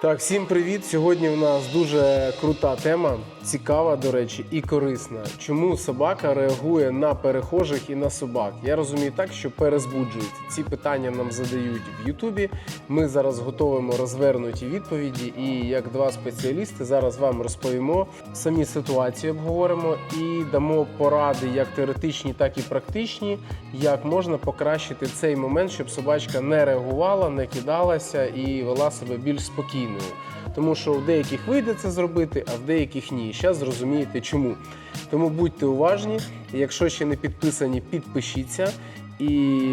Так, всім привіт! Сьогодні у нас дуже крута тема, цікава, до речі, і корисна. Чому собака реагує на перехожих і на собак? Я розумію так, що перезбуджується. Ці питання нам задають в Ютубі. Ми зараз готуємо розвернуті відповіді, і як два спеціалісти зараз вам розповімо самі ситуації, обговоримо і дамо поради як теоретичні, так і практичні, як можна покращити цей момент, щоб собачка не реагувала, не кидалася і вела себе більш спокійною. Тому що в деяких вийде це зробити, а в деяких ні. Зараз зрозумієте чому. Тому будьте уважні. Якщо ще не підписані, підпишіться і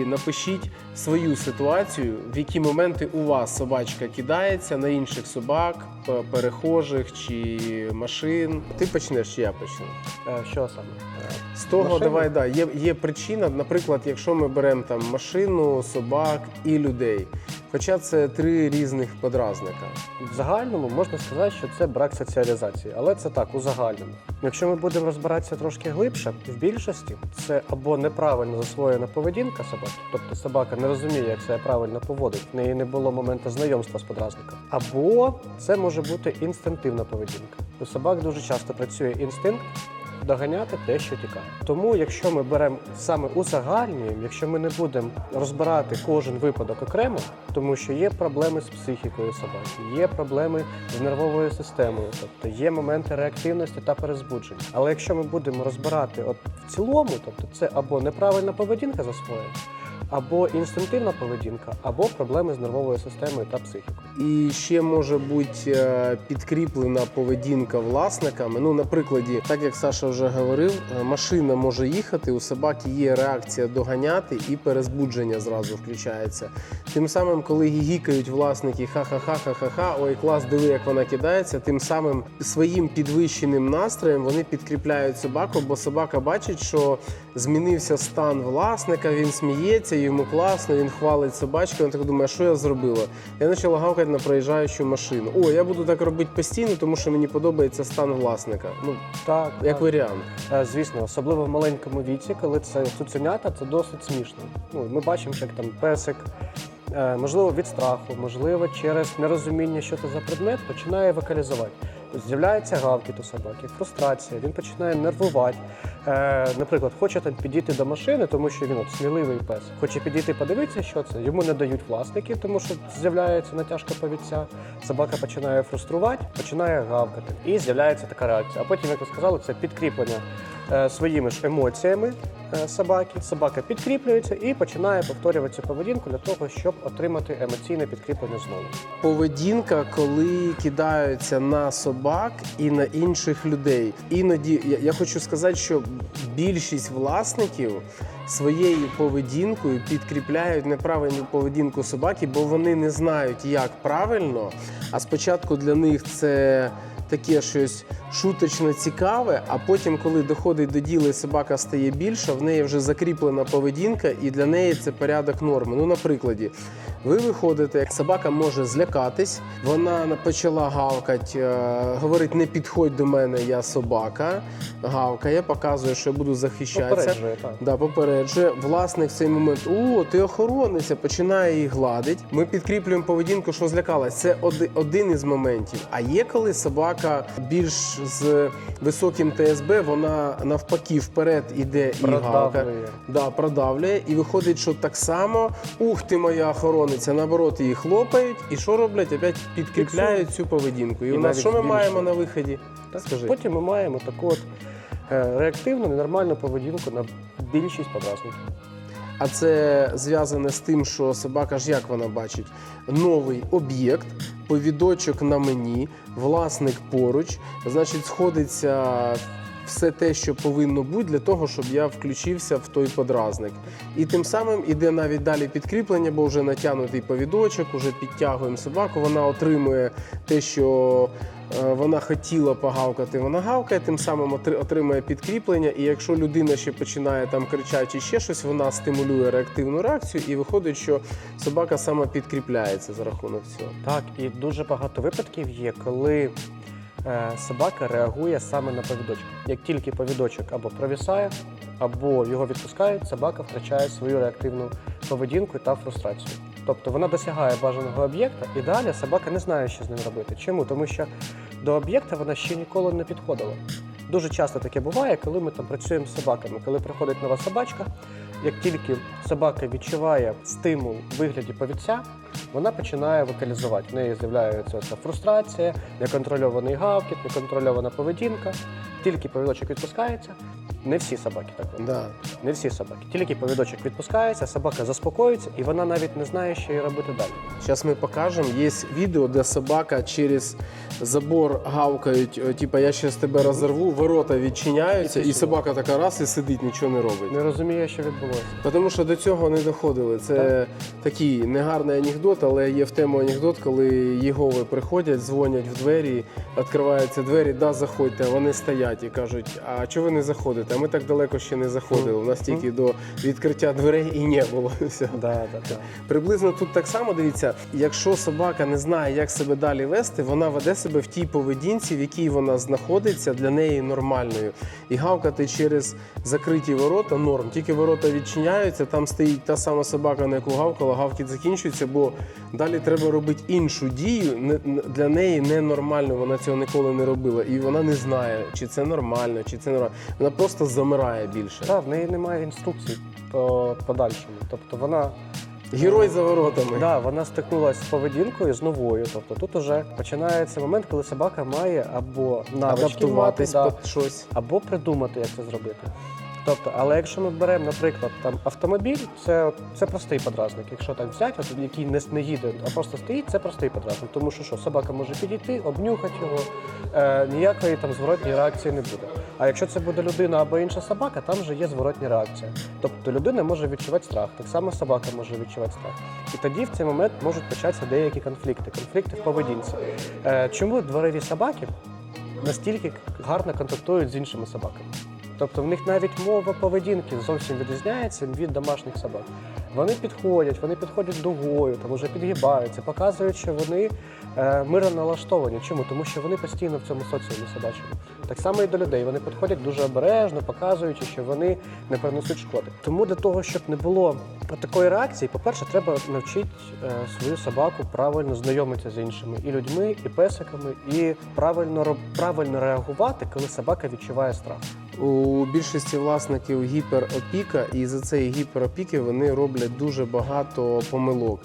напишіть свою ситуацію, в які моменти у вас собачка кидається на інших собак, перехожих чи машин. Ти почнеш чи я почну? Е, Що саме? З того, Машини? давай, да, є, є причина, наприклад, якщо ми беремо там машину, собак і людей. Хоча це три різних подразника. В загальному можна сказати, що це брак соціалізації, але це так, у загальному. Якщо ми будемо розбиратися трошки глибше, в більшості це або неправильно засвоєна поведінка собаки, тобто собака не розуміє, як себе правильно поводить, в неї не було моменту знайомства з подразником. Або це може бути інстинктивна поведінка. У собак дуже часто працює інстинкт. Доганяти те, що тікає. Тому, якщо ми беремо саме узагальнюємо, якщо ми не будемо розбирати кожен випадок окремо, тому що є проблеми з психікою собаки, є проблеми з нервовою системою, тобто є моменти реактивності та перезбудження. Але якщо ми будемо розбирати от в цілому, тобто це або неправильна поведінка засвоєна, або інстинктивна поведінка, або проблеми з нервовою системою та психікою. І ще може бути е, підкріплена поведінка власниками. Ну, на прикладі, так як Саша вже говорив, е, машина може їхати, у собаки є реакція доганяти і перезбудження зразу включається. Тим самим, коли гігікають власники ха-ха-ха, ха-ха-ха, ой, клас, диви, як вона кидається, тим самим своїм підвищеним настроєм вони підкріпляють собаку, бо собака бачить, що змінився стан власника, він сміється, йому класно, він хвалить собачку. Вона так думає, що я зробила? Я почала гавкати на проїжджаючу машину. О, я буду так робити постійно, тому що мені подобається стан власника. Ну, Так, як так. варіант. Е, Звісно, особливо в маленькому віці, коли це цуценята, це досить смішно. Ну, ми бачимо, як там песик, е, можливо, від страху, можливо, через нерозуміння, що це за предмет, починає вокалізувати. З'являється гавкіт у собаки, фрустрація, він починає нервувати. Е, наприклад, хоче там підійти до машини, тому що він от сміливий пес. Хоче підійти подивитися, що це. Йому не дають власники, тому що з'являється натяжка повіця. Собака починає фруструвати, починає гавкати. І з'являється така реакція. А потім, як ви сказали, це підкріплення своїми ж емоціями е, собаки. Собака підкріплюється і починає повторювати поведінку для того, щоб отримати емоційне підкріплення знову. Поведінка, коли кидаються на собак і на інших людей. Іноді я хочу сказати, що більшість власників своєю поведінкою підкріпляють неправильну поведінку собаки, бо вони не знають, як правильно. А спочатку для них це таке щось шуточно цікаве, а потім, коли доходить до діла, і собака стає більша, в неї вже закріплена поведінка, і для неї це порядок норми. Ну, на прикладі, ви виходите, собака може злякатись, вона почала гавкати, е, говорить, не підходь до мене, я собака. Гавкає, показує, що я буду захищатися. Попереджує, так. Да, попереджує. Власник в цей момент, о, ти охоронниця, починає її гладить. Ми підкріплюємо поведінку, що злякалась. Це один із моментів. А є коли собака більш з високим ТСБ, вона навпаки вперед іде і. Продавлює. Да, продавлює. І виходить, що так само, ух ти, моя охоронниця, наоборот, її хлопають. І що роблять? Опять підкріпляють цю поведінку. І, І у нас що ми збільшують. маємо на виході? Так, Скажи. Потім ми маємо таку от е, реактивну, ненормальну поведінку на більшість подразників. А це зв'язане з тим, що собака ж як вона бачить? Новий об'єкт, повідочок на мені, власник поруч, значить, сходиться все те, що повинно бути для того, щоб я включився в той подразник. І тим самим іде навіть далі підкріплення, бо вже натягнутий повідочок, уже підтягуємо собаку. Вона отримує те, що е, вона хотіла погавкати, вона гавкає, тим самим отри- отримує підкріплення. І якщо людина ще починає там кричати чи ще щось, вона стимулює реактивну реакцію, і виходить, що собака сама підкріпляється за рахунок цього. Так, і дуже багато випадків є, коли собака реагує саме на повідочок. Як тільки повідочок або провісає, або його відпускають, собака втрачає свою реактивну поведінку та фрустрацію. Тобто вона досягає бажаного об'єкта, і далі собака не знає, що з ним робити. Чому? Тому що до об'єкта вона ще ніколи не підходила. Дуже часто таке буває, коли ми там працюємо з собаками. Коли приходить нова собачка, як тільки собака відчуває стимул в вигляді повідця, вона починає вокалізувати. В неї з'являється ця фрустрація, неконтрольований гавкіт, неконтрольована поведінка. Тільки повідочок відпускається. Не всі собаки так роблять. Да. Не всі собаки. Тільки повідочок відпускається, собака заспокоюється, і вона навіть не знає, що їй робити далі. Зараз ми покажемо. Є відео, де собака через забор гавкають, е, типа я зараз тебе розорву, ворота відчиняються, і собака така раз і сидить, нічого не робить. Не розуміє, що відбулося. Тому що до цього не доходили. Це такий негарний анекдот, але є в тему анекдот, коли Єгови приходять, дзвонять в двері, відкриваються двері, да, заходьте. а Вони стоять і кажуть: а чого ви не заходите? А ми так далеко ще не заходили. У нас тільки до відкриття дверей і не було. Все. Да, да, да. Приблизно тут так само дивіться, якщо собака не знає, як себе далі вести, вона веде себе в тій поведінці, в якій вона знаходиться, для неї нормальною. І гавкати через закриті ворота норм. Тільки ворота відчиняються, там стоїть та сама собака, на яку гавкала, гавкіт закінчується, бо далі треба робити іншу дію. Для неї ненормально, вона цього ніколи не робила. І вона не знає, чи це нормально, чи це нормально. Вона просто замирає більше. Так, в неї немає інструкцій по подальшому. Тобто вона, Герой за воротами. да, вона стикнулася з поведінкою з новою. Тобто тут уже починається момент, коли собака має або навички Адаптуватись мати, да, під щось. або придумати, як це зробити. Тобто, але якщо ми беремо, наприклад, там автомобіль, це, це простий подразник. Якщо так взяти, от, який не, не їде, а просто стоїть, це простий подразник. Тому що що, собака може підійти, обнюхати його, е, ніякої там зворотньої реакції не буде. А якщо це буде людина або інша собака, там вже є зворотня реакція. Тобто людина може відчувати страх, так само собака може відчувати страх. І тоді в цей момент можуть початися деякі конфлікти, конфлікти в поведінці. Е, чому дворові собаки настільки гарно контактують з іншими собаками? Тобто в них навіть мова поведінки зовсім відрізняється від домашніх собак. Вони підходять, вони підходять дугою, там уже підгибаються, показують, що вони е, мирно налаштовані. Чому? Тому що вони постійно в цьому соціумі собачому. Так само і до людей. Вони підходять дуже обережно, показуючи, що вони не принесуть шкоди. Тому для того, щоб не було такої реакції, по-перше, треба навчити е, свою собаку правильно знайомитися з іншими і людьми, і песиками, і правильно правильно реагувати, коли собака відчуває страх. У більшості власників гіперопіка, і за цієї гіперопіки вони роблять дуже багато помилок.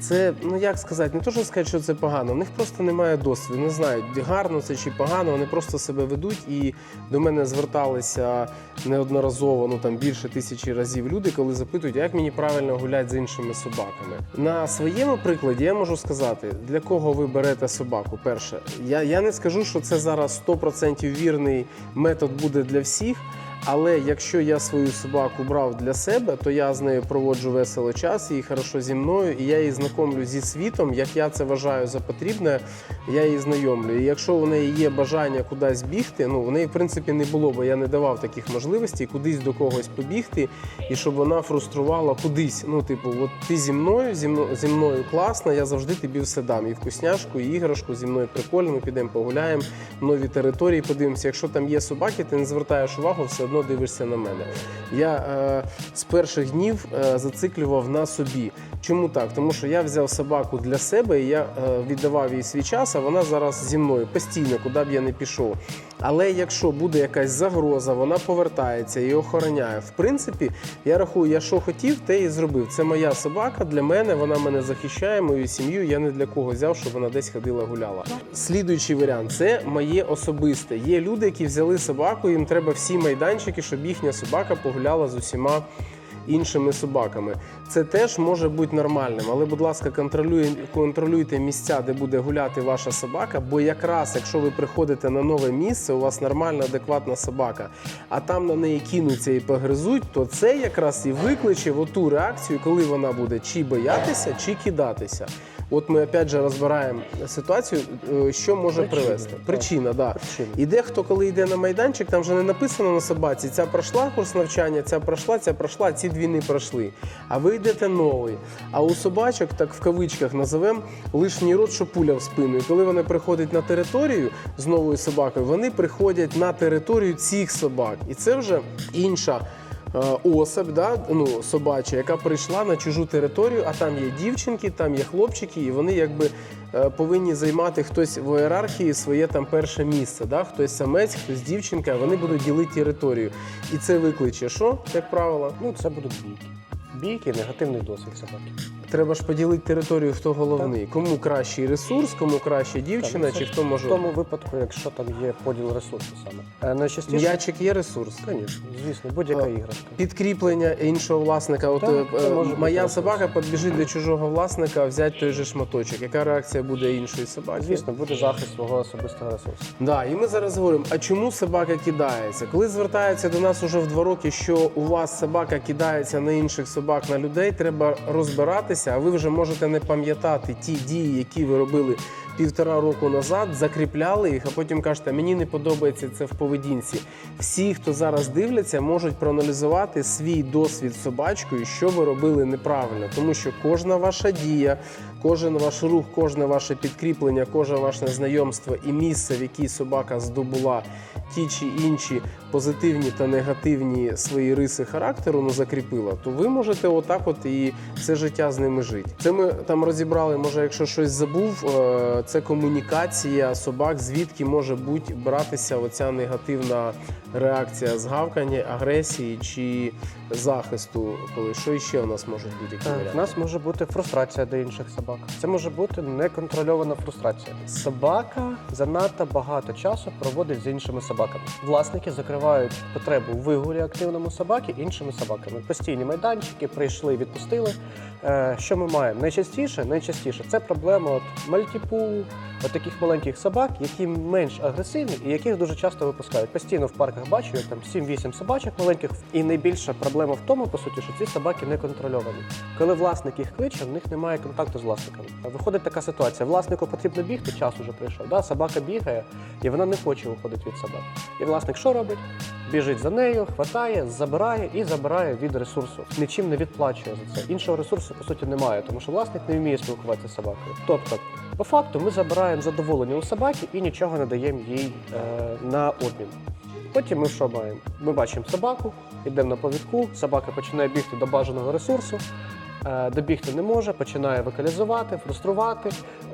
Це, ну як сказати, не то, що сказати, що це погано. В них просто немає досвіду. Не знають, гарно це чи погано. Вони просто себе ведуть. І до мене зверталися неодноразово, ну там більше тисячі разів люди, коли запитують, як мені правильно гуляти з іншими собаками. На своєму прикладі я можу сказати, для кого ви берете собаку. Перше, я, я не скажу, що це зараз 100% вірний метод буде для всіх. Але якщо я свою собаку брав для себе, то я з нею проводжу весело час, їй хорошо зі мною, і я її знайомлю зі світом. Як я це вважаю за потрібне, я її знайомлю. І якщо у неї є бажання кудись бігти, ну в неї в принципі не було, бо я не давав таких можливостей кудись до когось побігти, і щоб вона фруструвала кудись. Ну, типу, от ти зі мною, зі мною, зі мною класно, я завжди тобі все дам. І вкусняшку, і іграшку зі мною прикольно, ми підемо погуляємо, нові території подивимося. Якщо там є собаки, ти не звертаєш увагу, все одно дивишся на мене. Я е, з перших днів е, зациклював на собі. Чому так? Тому що я взяв собаку для себе, і я е, віддавав їй свій час, а вона зараз зі мною постійно, куди б я не пішов. Але якщо буде якась загроза, вона повертається і охороняє. В принципі, я рахую, я що хотів, те і зробив. Це моя собака для мене, вона мене захищає, мою сім'ю. Я не для кого взяв, щоб вона десь ходила гуляла. Слідуючий варіант це моє особисте. Є люди, які взяли собаку, їм треба всі майданчики, щоб їхня собака погуляла з усіма. Іншими собаками це теж може бути нормальним, але, будь ласка, контролюйте місця, де буде гуляти ваша собака. Бо якраз якщо ви приходите на нове місце, у вас нормальна, адекватна собака, а там на неї кинуться і погризуть, то це якраз і викличе в оту реакцію, коли вона буде чи боятися, чи кидатися. От ми опять же розбираємо ситуацію, е, що може Причини, привести. Причина, да. Причини. І дехто, коли йде на майданчик, там вже не написано на собаці, ця пройшла курс навчання, ця пройшла, ця пройшла, ці дві не пройшли. А ви йдете новий. А у собачок, так в кавичках називемо, лишній рот, що пуля в спину. І коли вони приходять на територію з новою собакою, вони приходять на територію цих собак. І це вже інша е, особь, да, ну, собача, яка прийшла на чужу територію, а там є дівчинки, там є хлопчики, і вони якби е, повинні займати хтось в ієрархії своє там перше місце. Да? Хтось самець, хтось дівчинка, вони будуть ділити територію. І це викличе що, як правило? Ну, це будуть бійки. Бійки, негативний досвід собаки. Треба ж поділити територію, хто головний. Кому кращий ресурс, кому краще дівчина, Так, чи хто може. В тому випадку, якщо там є поділ ресурсу саме. Е, Найчастіше, М'ячик є ресурс. звісно, звісно, будь-яка іграшка. Підкріплення іншого власника. От Так, е, моя бути собака підбіжить до чужого власника, взяти той же шматочок. Яка реакція буде іншої собаки? Звісно, буде захист свого особистого ресурсу. Да, і ми зараз говоримо, а чому собака кидається? Коли звертаються до нас уже в два роки, що у вас собака кидається на інших собак, на людей, треба розбиратися, а ви вже можете не пам'ятати ті дії, які ви робили півтора року назад, закріпляли їх, а потім кажете, мені не подобається це в поведінці. Всі, хто зараз дивляться, можуть проаналізувати свій досвід собачкою, що ви робили неправильно, тому що кожна ваша дія, кожен ваш рух, кожне ваше підкріплення, кожне ваше знайомство і місце, в якій собака здобула ті чи інші позитивні та негативні свої риси характеру, ну закріпила, то ви можете отак, от і все життя з ними жити. Це ми там розібрали. Може, якщо щось забув, е, це комунікація собак, звідки може бути братися оця негативна реакція згавкання, агресії чи захисту, коли що іще у нас можуть бути які В нас може бути фрустрація до інших собак. Це може бути неконтрольована фрустрація. Собака занадто багато часу проводить з іншими собаками. Власники закривають потребу у вигулі активному собаки іншими собаками. Постійні майданчики прийшли, відпустили. Е, Що ми маємо? Найчастіше, найчастіше це проблема от мальтіпу, от таких маленьких собак, які менш агресивні і яких дуже часто випускають. Постійно в парках бачу, як там 7-8 собачок маленьких. І найбільша проблема в тому, по суті, що ці собаки не контрольовані. Коли власник їх кличе, в них немає контакту з власником. Виходить така ситуація: власнику потрібно бігти, час уже прийшов. Да? Собака бігає, і вона не хоче виходити від собак. І власник що робить? Біжить за нею, хватає, забирає і забирає від ресурсу. Нічим не відплачує за це. Іншого ресурсу по суті немає, тому що власник не вміє спілкуватися з собакою. Тобто, по факту, ми забираємо задоволення у собаки і нічого не даємо їй е, на обмін. Потім ми що маємо? Ми бачимо собаку, йдемо на повідку, собака починає бігти до бажаного ресурсу, добігти не може, починає вокалізувати, фруструвати.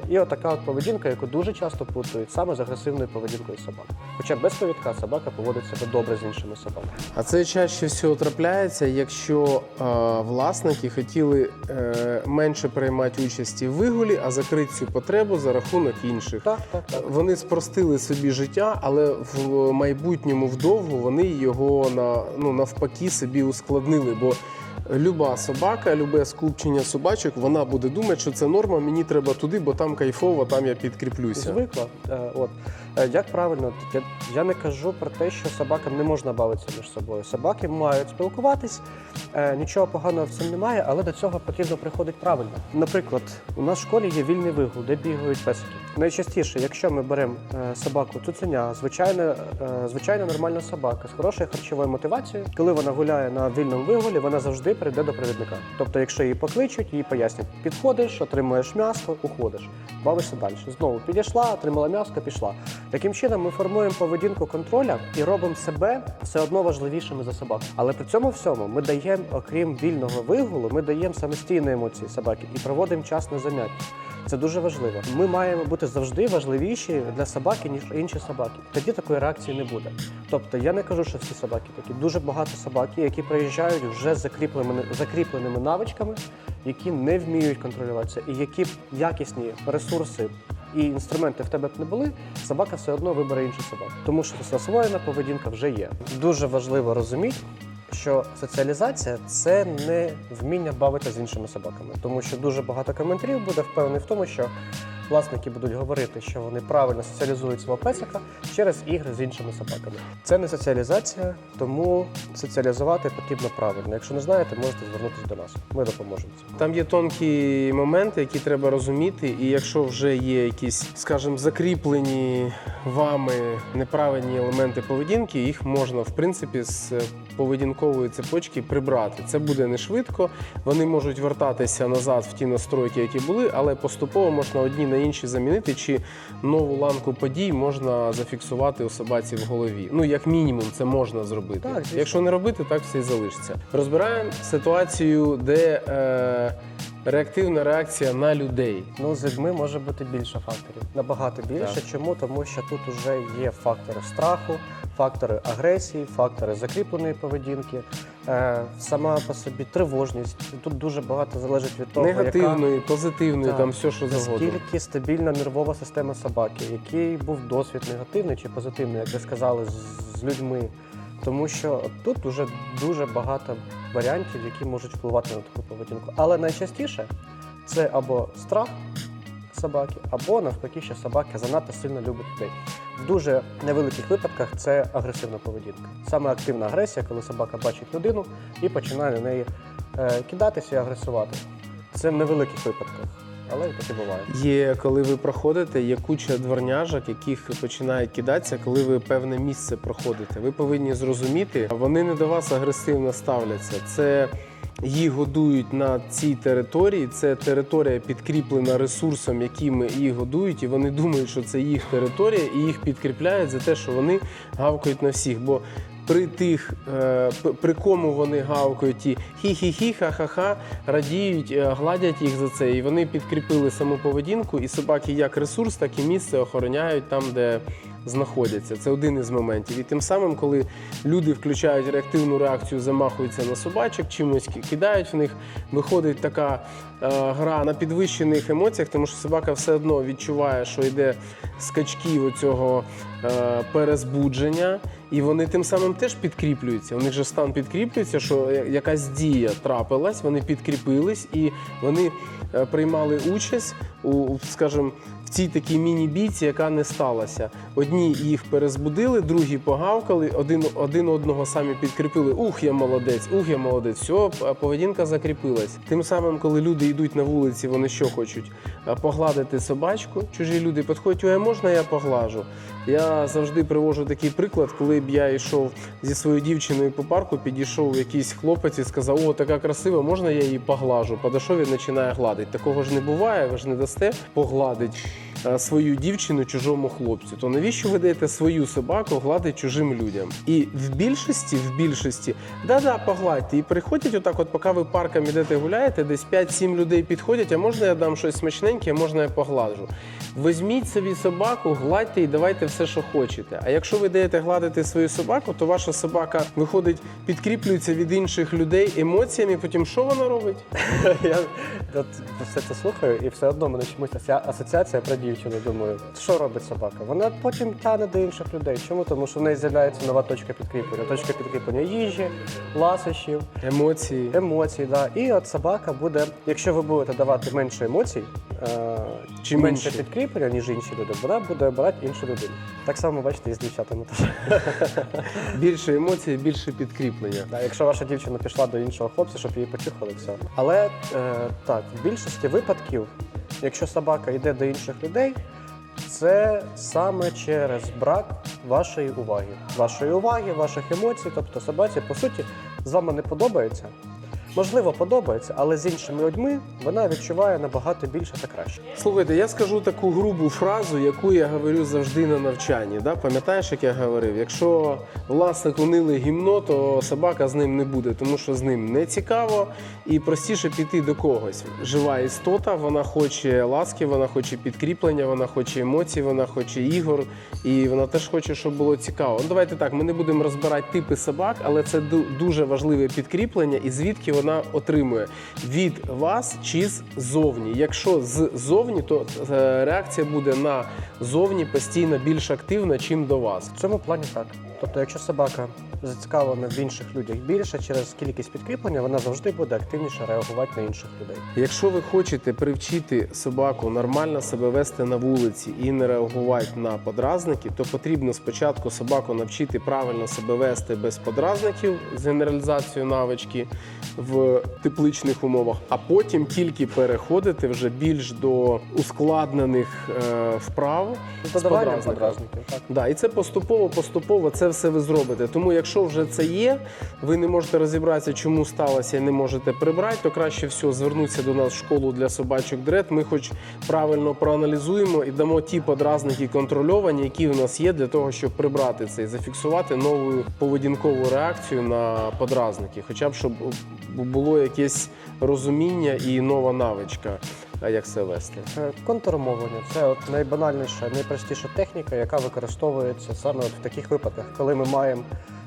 І отака от поведінка, яку дуже часто путають саме з агресивною поведінкою собак. Хоча без повідка собака поводить себе добре з іншими собаками. А це чаще всього трапляється, якщо е, власники хотіли е, менше приймати участі в вигулі, а закрити цю потребу за рахунок інших. Так, так, так. Вони спростили собі життя, але в майбутньому вдовгу вони його на ну навпаки собі ускладнили. Бо люба собака, любе скупчення собачок, вона буде думати, що це норма, мені треба туди, бо там кайфово, там я підкріплюся. Звикла. Е, От. Е, Як правильно, я, я не кажу про те, що собакам не можна бавитися між собою. Собаки мають спілкуватись, е, нічого поганого в цьому немає, але до цього потрібно приходити правильно. Наприклад, у нас в школі є вільний вигул, де бігають песики. Найчастіше, якщо ми беремо собаку цуценя, звичайна, звичайна нормальна собака з хорошою харчовою мотивацією, коли вона гуляє на вільному вигулі, вона завжди прийде до провідника. Тобто, якщо її покличуть, їй пояснять, підходиш, отримуєш м'ясо, уходиш, бавишся далі. Знову підійшла, отримала м'ясо, пішла. Таким чином ми формуємо поведінку контроля і робимо себе все одно важливішими за собак. Але при цьому всьому ми даємо, окрім вільного вигулу, ми даємо самостійні емоції собаки і проводимо час на заняття. Це дуже важливо. Ми маємо бути завжди важливіші для собаки, ніж інші собаки. Тоді такої реакції не буде. Тобто я не кажу, що всі собаки такі. Дуже багато собак, які приїжджають вже з закріпленими, закріпленими навичками, які не вміють контролюватися, і які б якісні ресурси і інструменти в тебе б не були, собака все одно вибере іншу собаку. Тому що засвоєна поведінка вже є. Дуже важливо розуміти, що соціалізація це не вміння бавитися з іншими собаками, тому що дуже багато коментарів буде впевнений в тому, що власники будуть говорити, що вони правильно соціалізують свого песика через ігри з іншими собаками. Це не соціалізація, тому соціалізувати потрібно правильно. Якщо не знаєте, можете звернутися до нас. Ми допоможемо. Там є тонкі моменти, які треба розуміти, і якщо вже є якісь, скажімо, закріплені вами неправильні елементи поведінки, їх можна в принципі з поведінкової цепочки прибрати. Це буде не швидко. Вони можуть вертатися назад в ті настройки, які були, але поступово можна одні на інші замінити, чи нову ланку подій можна зафіксувати у собаці в голові. Ну, як мінімум, це можна зробити. Так. Якщо не робити, так все і залишиться. Розбираємо ситуацію, де е, реактивна реакція на людей. Ну, з людьми може бути більше факторів. Набагато більше. Так. Чому? Тому що тут вже є фактори страху, фактори агресії, фактори закріпленої поведінки, е, сама по собі тривожність. Тут дуже багато залежить від того, яка, Негативної, позитивної, Так. там все, що завгодно. наскільки стабільна нервова система собаки, який був досвід негативний чи позитивний, як ви сказали, з, людьми. Тому що тут дуже дуже багато варіантів, які можуть впливати на таку поведінку. Але найчастіше це або страх собаки, або навпаки, що собака занадто сильно любить людей. В дуже невеликих випадках це агресивна поведінка. Саме активна агресія, коли собака бачить людину і починає на неї е, кидатися і агресувати. Це в невеликих випадках, але таке буває. Є, коли ви проходите, є куча дворняжок, яких починають кидатися, коли ви певне місце проходите. Ви повинні зрозуміти, вони не до вас агресивно ставляться. Це їх годують на цій території. Це територія підкріплена ресурсом, якими їх годують, і вони думають, що це їх територія, і їх підкріпляють за те, що вони гавкають на всіх. Бо при тих, е, при кому вони гавкають, ті хі-хі-хі, ха-ха-ха, радіють, е, гладять їх за це. І вони підкріпили саму поведінку, і собаки як ресурс, так і місце охороняють там, де знаходяться. Це один із моментів. І тим самим, коли люди включають реактивну реакцію, замахуються на собачок, чимось кидають в них, виходить така е, гра на підвищених емоціях, тому що собака все одно відчуває, що йде скачки оцього е, перезбудження, і вони тим самим теж підкріплюються. У них же стан підкріплюється, що якась дія трапилась, вони підкріпились і вони е, приймали участь у, скажімо, в цій такій міні-бійці, яка не сталася. Одні їх перезбудили, другі погавкали, один, один одного самі підкріпили. Ух, я молодець, ух, я молодець. Все, поведінка закріпилась. Тим самим, коли люди йдуть на вулиці, вони що хочуть? Погладити собачку. Чужі люди підходять, ой, можна я поглажу? Я завжди привожу такий приклад, коли б я йшов зі своєю дівчиною по парку, підійшов якийсь хлопець і сказав: О, така красива, можна я її поглажу? Подошов і починає гладити. Такого ж не буває, ви ж не дасте погладить е, свою дівчину чужому хлопцю. То навіщо ви даєте свою собаку гладити чужим людям? І в більшості, в більшості, да-да, погладьте. І приходять отак, от поки ви парком ідете гуляєте, десь 5-7 людей підходять, а можна я дам щось смачненьке, а можна я погладжу. Візьміть собі собаку, гладьте і давайте все, що хочете. А якщо ви даєте гладити свою собаку, то ваша собака виходить, підкріплюється від інших людей емоціями. Потім що вона робить? Я все це слухаю, і все одно мене чомусь асоціація про дівчину. Думаю, що робить собака? Вона потім тягне до інших людей. Чому? Тому що в неї з'являється нова точка підкріплення. Точка підкріплення їжі, ласощів, Емоції. емоцій. Да. І от собака буде, якщо ви будете давати менше емоцій, е, Чим менше інші. Підкріплення, ніж інші люди, вона буде обирати іншу людину. Так само бачите і з дівчатами теж. Більше емоцій, більше підкріплення. Да, якщо ваша дівчина пішла до іншого хлопця, щоб її почухали, все. Але е, так, в більшості випадків, якщо собака йде до інших людей, це саме через брак вашої уваги. Вашої уваги, ваших емоцій. Тобто собаці, по суті, з вами не подобається. Можливо, подобається, але з іншими людьми вона відчуває набагато більше та краще. Слухайте, я скажу таку грубу фразу, яку я говорю завжди на навчанні. Да? Пам'ятаєш, як я говорив? Якщо власник унили гімно, то собака з ним не буде, тому що з ним не цікаво і простіше піти до когось. Жива істота, вона хоче ласки, вона хоче підкріплення, вона хоче емоцій, вона хоче ігор, і вона теж хоче, щоб було цікаво. Ну, давайте так, ми не будемо розбирати типи собак, але це дуже важливе підкріплення, і звідки вона отримує від вас чи ззовні. Якщо ззовні, то е, реакція буде на зовні постійно більш активна, чим до вас. В цьому плані так. Тобто, якщо собака зацікавлена в інших людях більше через кількість підкріплення, вона завжди буде активніше реагувати на інших людей. Якщо ви хочете привчити собаку нормально себе вести на вулиці і не реагувати на подразники, то потрібно спочатку собаку навчити правильно себе вести без подразників з генералізацією навички в тепличних умовах, а потім тільки переходити вже більш до ускладнених е, вправ з подразником. подразників, так. Да, і це поступово, поступово це це все ви зробите. Тому, якщо вже це є, ви не можете розібратися, чому сталося і не можете прибрати, то краще всього звернутися до нас в школу для собачок дред. Ми хоч правильно проаналізуємо і дамо ті подразники контрольовані, які у нас є, для того, щоб прибрати це і зафіксувати нову поведінкову реакцію на подразники, хоча б щоб було якесь розуміння і нова навичка, як це вести. Е, Контрмовлення це от найбанальніша, найпростіша техніка, яка використовується саме от в таких випадках, коли ми маємо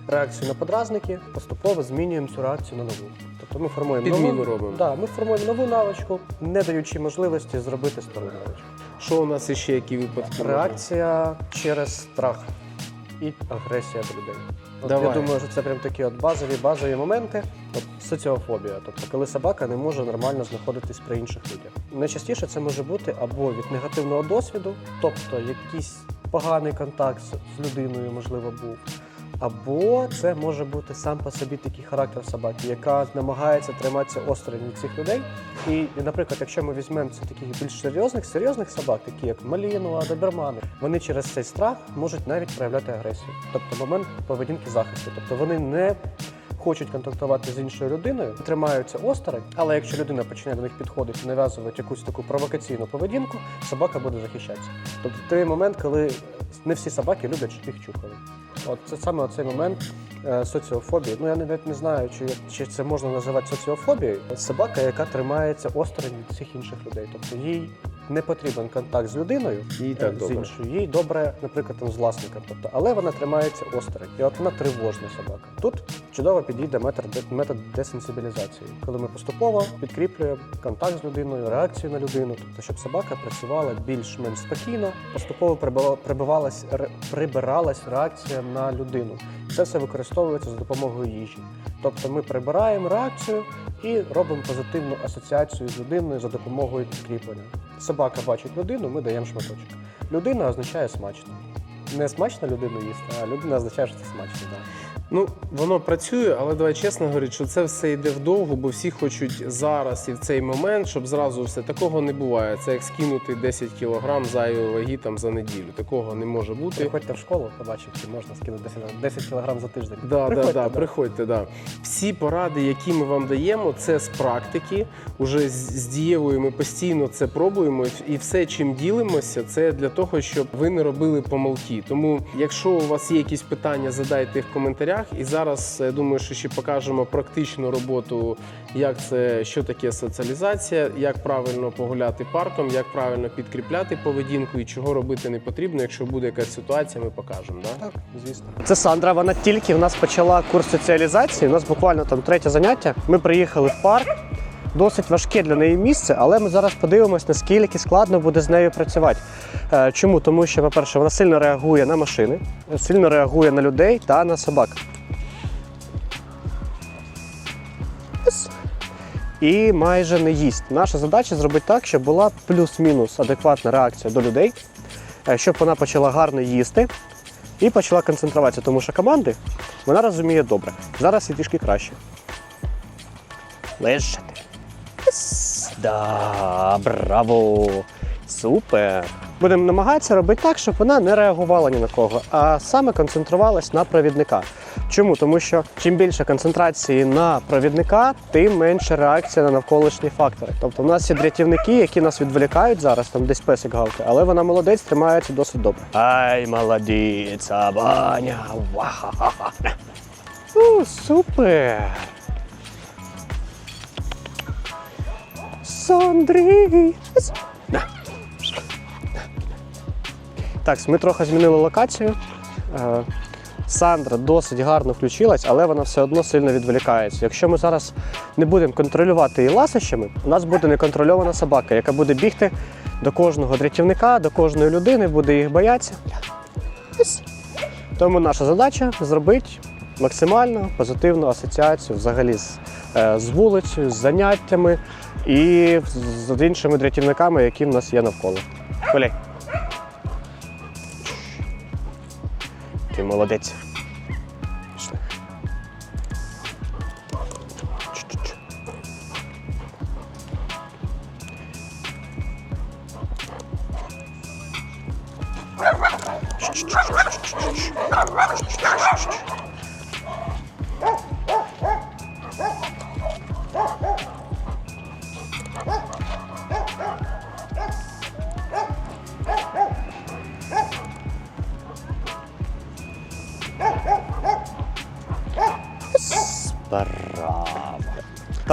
реакцію на подразники, поступово змінюємо цю реакцію на нову. Тобто ми формуємо Підміну нову, робимо. Да, ми формуємо нову навичку, не даючи можливості зробити стару навичку. Що у нас іще які випадки? Реакція через страх і агресія до людей. От Давай. я думаю, що це прям такі от базові базові моменти. От соціофобія, тобто коли собака не може нормально знаходитись при інших людях. Найчастіше це може бути або від негативного досвіду, тобто якийсь поганий контакт з- з людиною, можливо, був. Або це може бути сам по собі такий характер собаки, яка намагається триматися осторонь цих людей. І, наприклад, якщо ми візьмемо це таких більш серйозних, серйозних собак, такі як Малінуа, Добермани, вони через цей страх можуть навіть проявляти агресію, тобто момент поведінки захисту. Тобто вони не хочуть контактувати з іншою людиною, тримаються осторонь, але якщо людина почне до них підходити нав'язувати якусь таку провокаційну поведінку, собака буде захищатися. Тобто той момент, коли не всі собаки люблять, їх чухали. От це саме цей момент е, соціофобії. Ну я навіть не знаю, чи, чи це можна називати соціофобією. Собака, яка тримається осторонь від всіх інших людей. Тобто їй не потрібен контакт з людиною Їй е, так з добре. іншою. Їй добре, наприклад, там, з власником. Тобто, але вона тримається осторонь. І от вона тривожна собака. Тут чудово підійде метод, метод десенсибілізації, коли ми поступово підкріплюємо контакт з людиною, реакцію на людину, тобто, щоб собака працювала більш-менш спокійно, поступово прибива- прибивалась, прибиралась реакція на людину. Це все використовується за допомогою їжі. Тобто ми прибираємо реакцію і робимо позитивну асоціацію з людиною за допомогою підкріплення. Собака бачить людину, ми даємо шматочок. Людина означає смачно. Не смачно людину їсти, а людина означає, що це смачно. Да. Ну, воно працює, але давай чесно говорити, що це все йде вдовго, бо всі хочуть зараз і в цей момент, щоб зразу все. Такого не буває. Це як скинути 10 кілограм зайвої ваги там за неділю. Такого не може бути. Приходьте в школу, побачите, чи можна скинути 10, 10 кг за тиждень. Да, Приходьте, да, да, приходьте, да. Всі поради, які ми вам даємо, це з практики. Уже з, з дієвою ми постійно це пробуємо, і все, чим ділимося, це для того, щоб ви не робили помилки. Тому, якщо у вас є якісь питання, задайте їх в коментарях. І зараз я думаю, що ще покажемо практичну роботу, як це, що таке соціалізація, як правильно погуляти парком, як правильно підкріпляти поведінку і чого робити не потрібно. Якщо буде якась ситуація, ми покажемо. Да? Так, звісно. Це Сандра. Вона тільки в нас почала курс соціалізації. У нас буквально там третє заняття. Ми приїхали в парк. Досить важке для неї місце, але ми зараз подивимось, наскільки складно буде з нею працювати. Е, Чому? Тому що, по-перше, вона сильно реагує на машини, сильно реагує на людей та на собак. І майже не їсть. Наша задача зробити так, щоб була плюс-мінус адекватна реакція до людей, е, щоб вона почала гарно їсти і почала концентруватися, тому що команди вона розуміє добре. Зараз і трішки краще. Лежати. Да, браво! Супер! Будемо намагатися робити так, щоб вона не реагувала ні на кого, а саме концентрувалась на провідника. Чому? Тому що чим більше концентрації на провідника, тим менше реакція на навколишні фактори. Тобто, у нас є рятівники, які нас відволікають зараз, там десь песик гавкає, але вона молодець, тримається досить добре. Ай, молодець, Баня! Ва-ха-ха-ха. Супер! Сандрій! Так, ми трохи змінили локацію. Е, Сандра досить гарно включилась, але вона все одно сильно відволікається. Якщо ми зараз не будемо контролювати її ласощами, у нас буде неконтрольована собака, яка буде бігти до кожного дрятівника, до кожної людини, буде їх боятися. Тому наша задача зробити максимально позитивну асоціацію взагалі з, е, з вулицею, з заняттями і з- іншими дрятівниками, які в нас є навколо. Гуляй. Ти молодець.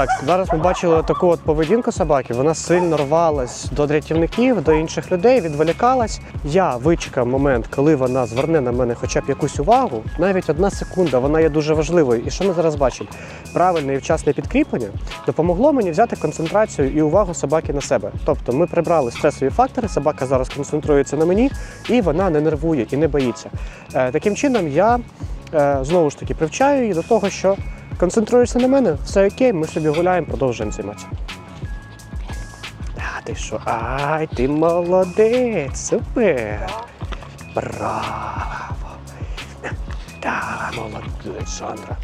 Так, зараз ми бачили таку от поведінку собаки. Вона сильно рвалась до рятівників, до інших людей, відволікалась. Я вичекав момент, коли вона зверне на мене хоча б якусь увагу. Навіть одна секунда, вона є дуже важливою. І що ми зараз бачимо? Правильне і вчасне підкріплення допомогло мені взяти концентрацію і увагу собаки на себе. Тобто ми прибрали стресові фактори, собака зараз концентрується на мені, і вона не нервує і не боїться. Е, таким чином я е, знову ж таки привчаю її до того, що концентруєшся на мене, все окей, ми собі гуляємо, продовжуємо займатися. А ти що? Ай, ти молодець, супер! Браво! Да, молодець, Сандра.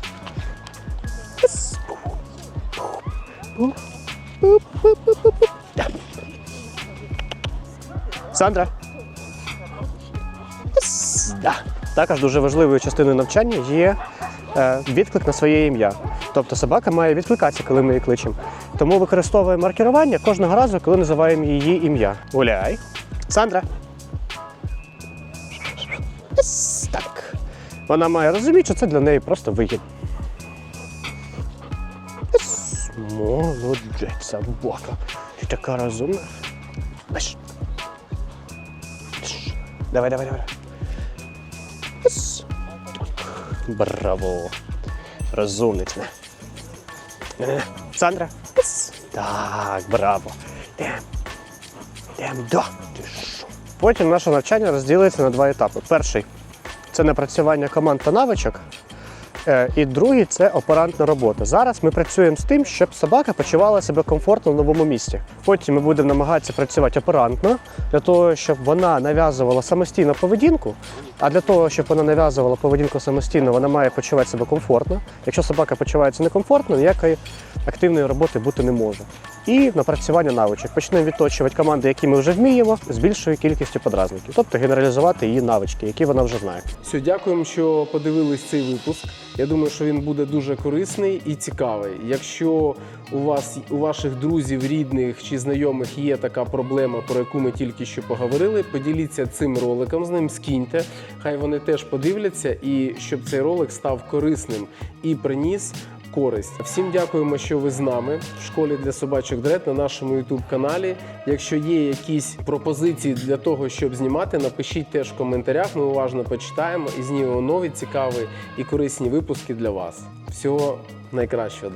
Сандра. Да. Також дуже важливою частиною навчання є відклик на своє ім'я. Тобто собака має відкликатися, коли ми її кличемо. Тому використовуємо маркерування кожного разу, коли називаємо її ім'я. Гуляй. Сандра. Так. Вона має розуміти, що це для неї просто вигід. Молодець, собака. Ти така розумна. Давай, давай, давай. Браво. Розумниця. Е, Сандра. Так, браво. До. Потім наше навчання розділиться на два етапи. Перший це напрацювання команд та навичок. Е, І другий це оперантна робота. Зараз ми працюємо з тим, щоб собака почувала себе комфортно в новому місці. Потім ми будемо намагатися працювати оперантно для того, щоб вона нав'язувала самостійно поведінку. А для того, щоб вона нав'язувала поведінку самостійно, вона має почувати себе комфортно. Якщо собака почувається некомфортно, ніякої активної роботи бути не може. І напрацювання навичок. Почнемо відточувати команди, які ми вже вміємо, з більшою кількістю подразників, тобто генералізувати її навички, які вона вже знає. Все, дякуємо, що подивились цей випуск. Я думаю, що він буде дуже корисний і цікавий. Якщо у вас у ваших друзів, рідних чи знайомих є така проблема, про яку ми тільки що поговорили, поділіться цим роликом з ним, скиньте. Хай вони теж подивляться, і щоб цей ролик став корисним і приніс. Користь. Всім дякуємо, що ви з нами в школі для собачок Дред на нашому youtube каналі. Якщо є якісь пропозиції для того, щоб знімати, напишіть теж в коментарях. Ми уважно почитаємо і знімемо нові цікаві і корисні випуски для вас. Всього найкращого.